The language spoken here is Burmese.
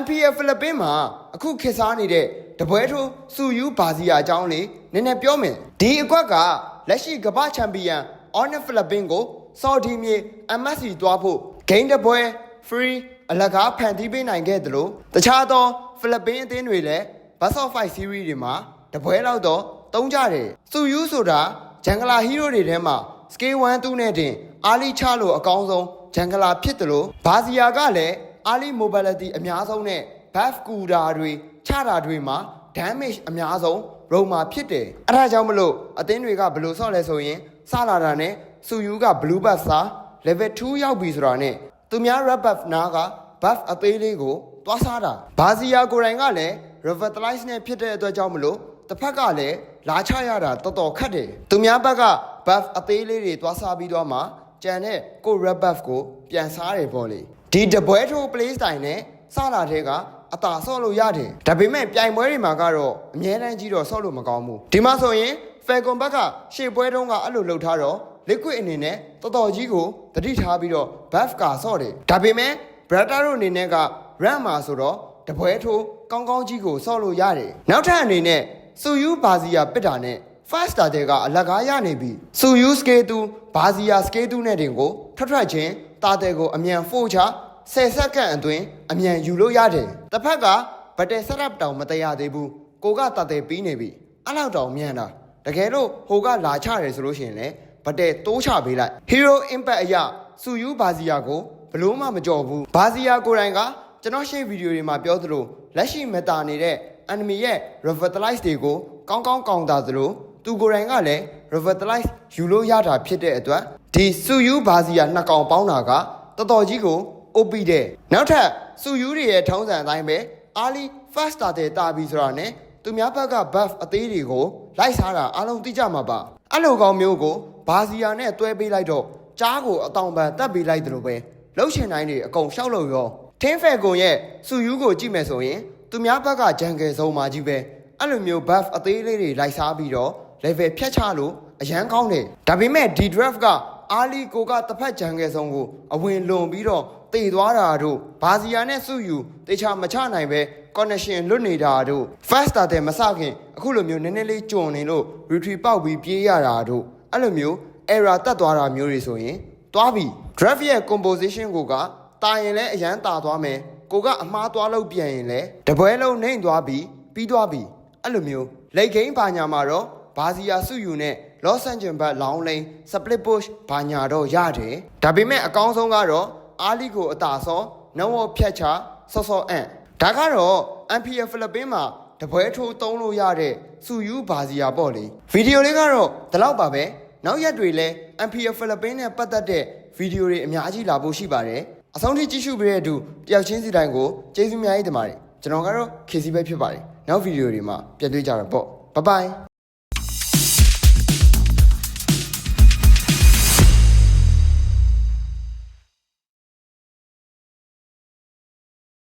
MPF ဖိလစ်ပင်းမှာအခုခေတ်စားနေတဲ့တပွဲထိုးစူယူဘာစီယာအကြောင်းလေးနည်းနည်းပြောမယ်ဒီအကွက်ကလက်ရှိကမ္ဘာချန်ပီယံ Honor ဖိလစ်ပင်းကိုဆော်ဒီမြေ MSC တွားဖို့ဂိမ်းတပွဲ free အလကားဖန်တီးပေးနိုင်ခဲ့တယ်လို့တခြားသောဖိလစ်ပင်းအသင်းတွေလည်း Bus of Fight Series တွေမှာတပွဲလောက်တော့တုံးကြတယ်စူယူဆိုတာဂျန်ဂလာဟီးရိုးတွေထဲမှာ scale 1 2နဲ့တင် အာလီချလို့အကောင်းဆုံးဂျန်ဂလာဖြစ်တယ်လို့ဘာစီယာကလည်း အာလီ mobility အများဆုံးနဲ့ buff ကူတာတွေချတာတွေမှာ damage အများဆုံး Roma ဖြစ်တယ်အဲ့ဒါကြောင့်မလို့အသင်းတွေကဘယ်လိုဆော့လဲဆိုရင်စလာတာနဲ့စူယူက blue buff စာ level 2ရောက်ပြီဆိုတာနဲ့သူများ red buff နားက buff အသေးလေးကိုသွားစားတာဘာစီယာကိုယ်တိုင်ကလည်း revitalize နဲ့ဖြစ်တဲ့အတွက်ကြောင့်မလို့တစ်ဖက်ကလည်းလာချရတာတော်တော်ခက်တယ်သူများဘက်က buff အသေးလေးတွေသွားစားပြီးတော့မှကြံတဲ့ကို red buff ကိုပြန်စားတယ်ပေါ့လေ ဒီတပွဲထိုး play style နဲ့စလာတဲ့ကအသာဆော့လို့ရတယ်ဒါပေမဲ့ပြိုင်ပွဲတွေမှာကတော့အများတန်းကြီးတော့ဆော့လို့မကောင်းဘူးဒီမှာဆိုရင် Falcon ဘက်ကရှေ့ပွဲတုန်းကအဲ့လိုလှုပ်ထားတော့ liquid အနေနဲ့တော်တော်ကြီးကိုတတိထားပြီးတော့ buff ကဆော့တယ်ဒါပေမဲ့ Brata တို့အနေနဲ့က ram မှာဆိုတော့တပွဲထိုးကောင်းကောင်းကြီးကိုဆော့လို့ရတယ်နောက်ထပ်အနေနဲ့စူယူဘာစီယာပစ်တာနဲ့ fast starter ကအလကားရနေပြီစူယူ scale 2ဘာစီယာ scale 2နဲ့တင်ကိုထွက်ထွက်ချင်းတာတဲ့ကိုအမြန်ဖို့ချ 10စက္ကန့်အတွင်းအမြန်ယူလို့ရတယ်တစ်ဖက်ကဘတ်တယ် setup တောင်မတရားသေးဘူးကိုကတာတဲ့ပြီးနေပြီအဲ့လောက်တောင်မြန်တာတကယ်လို့ဟိုကလာချတယ်ဆိုလို့ရှိရင်လည်းဘတ်တယ်တိုးချပေးလိုက် hero impact အရာစူယူဘာစီယာကိုဘလို့မှမကြော်ဘူးဘာစီယာကိုယ်တိုင်ကကျွန်တော်ရှေ့ဗီဒီယိုတွေမှာပြောသလိုလက်ရှိမတာနေတဲ့ enemy ရဲ့ revitalize တွေကိုကောင်းကောင်းကောင်တာသလိုသူကိုယ်တိုင်ကလည်း revitalize ယူလို့ရတာဖြစ်တဲ့အတွက်ဒီစူယူဘာစီယာနှစ်ကောင်ပေါင်းတာကတော်တော်ကြီးကို OP တဲ့နောက်ထပ်စူယူတွေရဲ့ထုံးစံအတိုင်းပဲ early fast starter တာပြီဆိုတာနဲ့သူများဘက်က buff အသေးတွေကိုလိုက်စားတာအားလုံးသိကြမှာပါအဲ့လိုကောင်မျိုးကိုဘာစီယာနဲ့တွဲပေးလိုက်တော့ကြားကိုအတောင်ပံတက်ပေးလိုက်တယ်လို့ပဲလှုပ်ရှင်တိုင်းတွေအကုန်ရှောက်လို့ရောထင်းဖယ်ကွန်ရဲ့စူယူကိုကြည့်မယ်ဆိုရင်သူများဘက်ကဂျန်ကယ်ဆုံးမှာကြီးပဲအဲ့လိုမျိုး buff အသေးလေးတွေလိုက်စားပြီးတော့ level ဖြတ်ချလို့အရန်ကောင်းတယ်ဒါပေမဲ့ဒီ draft က အာလီကိုကတစ်ဖက်ဂျန်ကယ်ဆုံးကိုအဝင်လွန်ပြီးတော့တည်သွားတာတို့ဘာစီယာနဲ့စုယူတေချာမချနိုင်ပဲ connection လွတ်နေတာတို့ fast starter မစခင်အခုလိုမျိုးနည်းနည်းလေးကြုံနေလို့ retreat ပေါက်ပြီးပြေးရတာတို့အဲ့လိုမျိုး error တက်သွားတာမျိုးတွေဆိုရင်သွားပြီ draft ရဲ့ composition ကိုကတာရင်လည်းအရန်တာသွားမယ်ကိုကအမှားသွားလို့ပြန်ရင်လည်းတပွဲလုံးနှိမ့်သွားပြီးပြီးသွားပြီအဲ့လိုမျိုးလိတ်ခိန်းဘာညာမှာတော့ ဘာစီယာစုယူနဲ့ Los Angeles ဘက်လောင်းလိန် split push ဘာညာတော့ရတယ်ဒါပေမဲ့အကောင်းဆုံးကတော့အာလီကိုအသာဆောနဝဖြတ်ချဆော့ဆော့အန့်ဒါကတော့ MPF ဖိလစ်ပင်းမှာတပွဲထိုးသုံးလို့ရတဲ့စူယူဘာစီယာပေါ့လေဗီဒီယိုလေးကတော့ဒီလောက်ပါပဲနောက်ရက်တွေလဲ MPF ဖိလစ်ပင်းနဲ့ပတ်သက်တဲ့ဗီဒီယိုတွေအများကြီးလာဖို့ရှိပါတယ်အဆုံးထိကြည့်ရှုပေးတဲ့သူတယောက်ချင်းစီတိုင်းကိုကျေးဇူးအများကြီးတင်ပါတယ်ကျွန်တော်ကတော့ KC ပဲဖြစ်ပါတယ်နောက်ဗီဒီယိုတွေမှာပြန်တွေ့ကြတော့ပေါ့ဘိုင်ဘိုင်